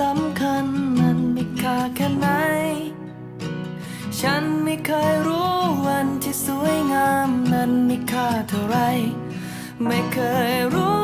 สำคัญมันมีค่าแค่ไหน ฉันไม่เคยรู้วันที่สวยงามนั้นมีค่าเท่าไร ไม่เคยรู้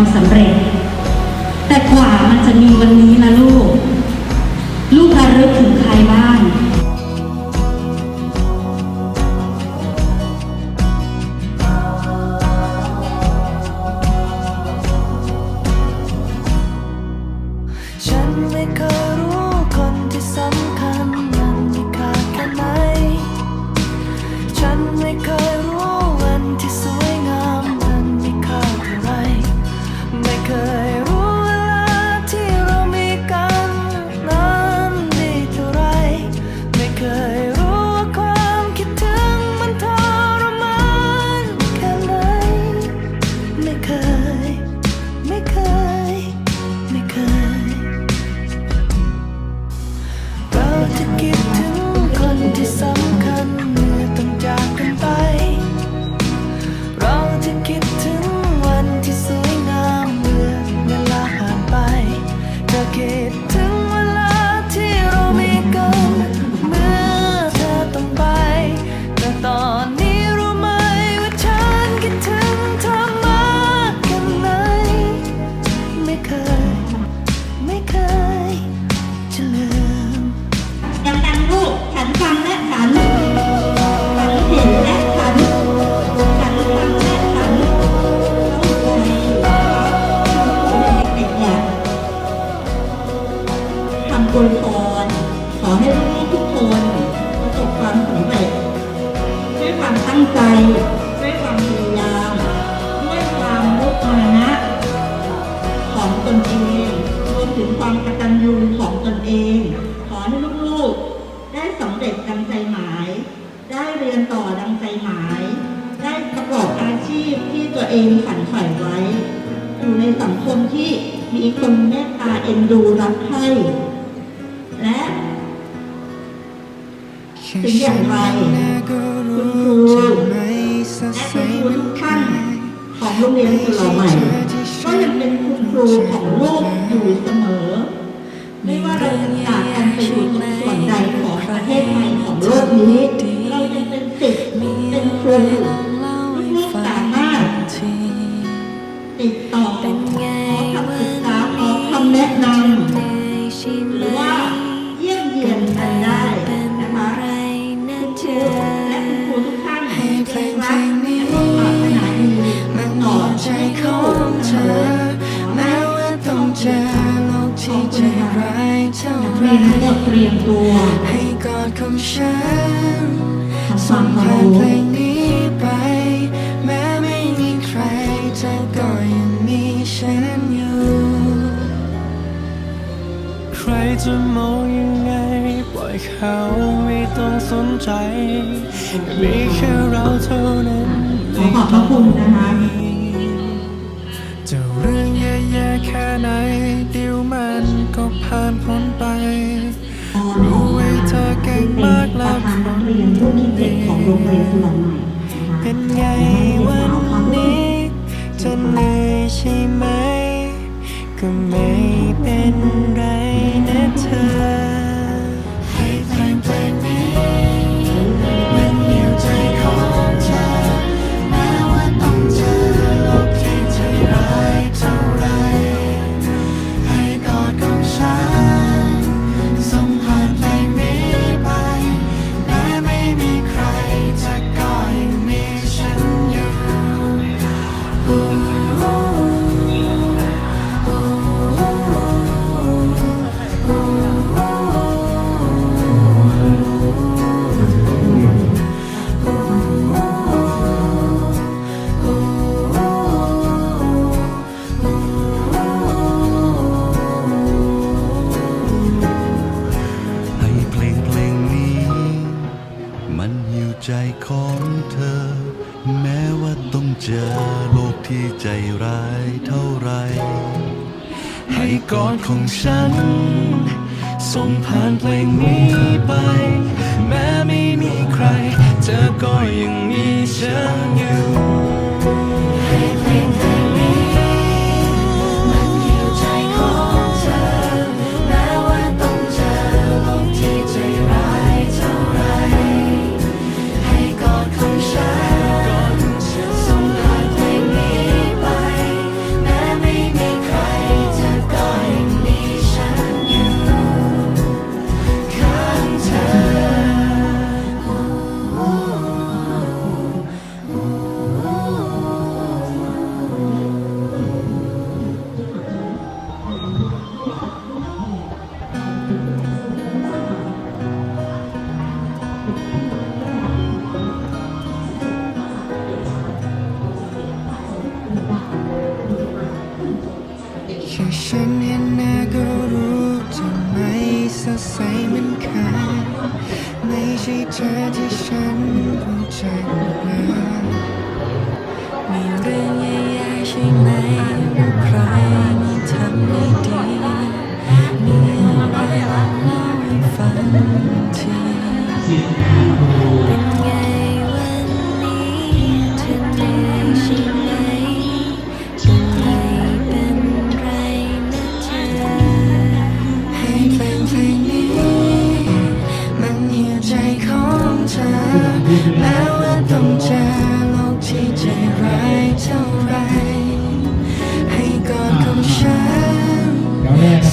ความสำเร็จ แต่กว่ามันจะมีวันนี้ นเอง ขอให้ลูกๆ ได้สำเร็จดังใจหมาย ได้เรียนต่อดังใจหมาย ได้ประกอบอาชีพที่ตัวเองฝันใฝ่ไว้ อยู่ในสังคมที่มีคนเมตตาเอ็นดูรักใคร่และถึงอย่างไรคุณครูและคุณครูทุกท่านของโรงเรียนสุเหร่าใหม่ ก็ยังเป็นคุณครูของลูกอยู่เสมอ เราจะจากกันไปอยู่ตรงส่วนใดของประเทศไทยของโลกนี้ เรายังเป็นศิษย์เป็นส่วนหนึ่ง รเรียนทั้งหมดเตรียมตัวให้กอดของฉันทำคส่วางมเคาผ่ารนพเพลงนี้ไป แม้ไม่มีใครเธอก็ยังมีฉันอยู่ ใครจะมองยังไง ปล่อยเขาไม่ต้องสนใจ มีแค่เราเท่านั้นขอขอบพระคุณนะคะจะเรื่องแย่ๆแค่ไหนเดี๋ยวมันก็ผ่านพ้นไปรู้ไว้เธอ เก่งมากแล้วประธานนักเรียนรุ่นที่เจ็ดของโรงเรียนสุเหร่าใหม่นะคะเป็นไงวันนี้เธอเหนื่อยใช่ไหม อนของฉัน ส่งผ่านเพลงนี้ไป แม้ไม่มีใคร เธอก็ยัง ฉันเห็นหน้าก็รู้จะไม่สดใสเหมือนเคยไม่ใช่เธอที่ฉันรู้จัก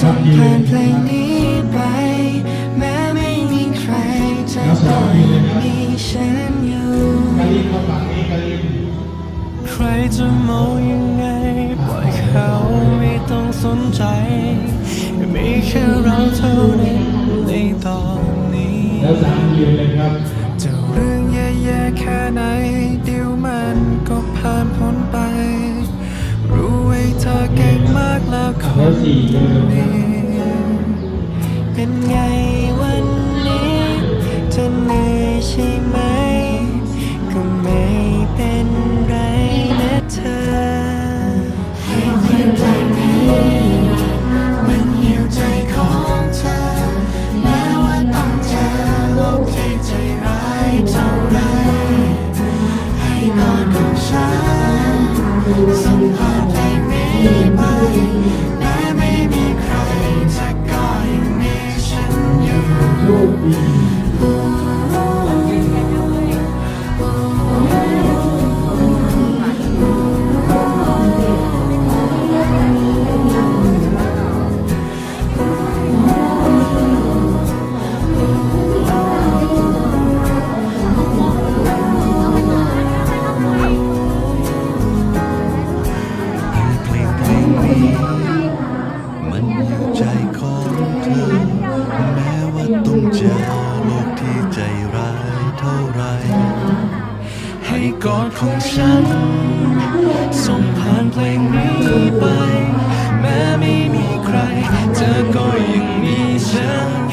ผ่านเพลงนี้ไป แม้ไม่มีใครจะต้องมีฉันอยู่ใครจะมองยังไง ปล่อยเขาไม่ต้องสนใจ มีแค่เราเท่านั้นในตอนนี้จะเรื่องแย่ๆแค่ไหน 我喜 แล้วลูกที่ใจร้ายเท่าไร ให้กอดของฉัน ส่งผ่านเพลงนี้ไป แม้ไม่มีใคร เธอก็ยังมีฉัน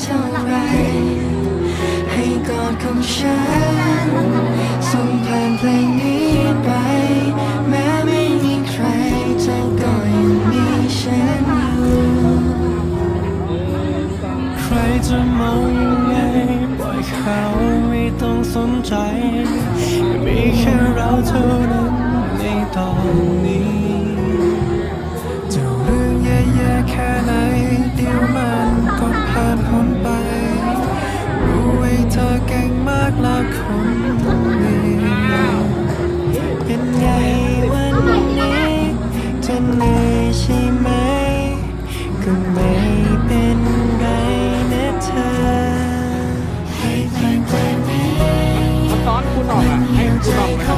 เท่าไรให้กอดของฉันส่งผ่านเพลงนี้ไป แม้ไม่มีใครเธอก็ยังมีฉันอยู่ใครจะมองยังไงปล่อยเขาไม่ต้องสนใจ มีแค่เราเท่านั้น อะใ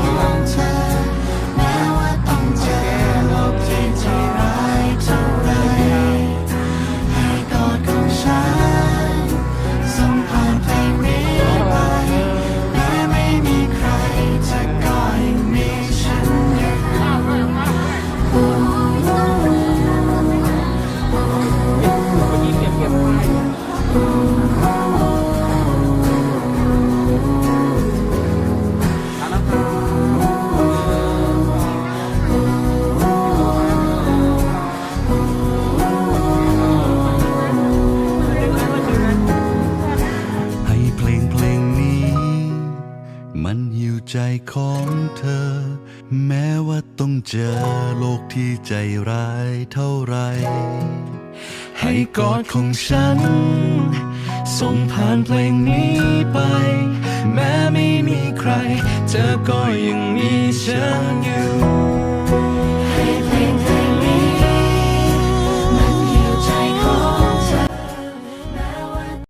เธอ แม้ว่าต้องเจอโลกที่ใจร้ายเท่าไร ให้กอดของฉัน ส่งผ่านเพลงนี้ไป แม้ไม่มีใคร เธอก็ยังมีฉันอยู่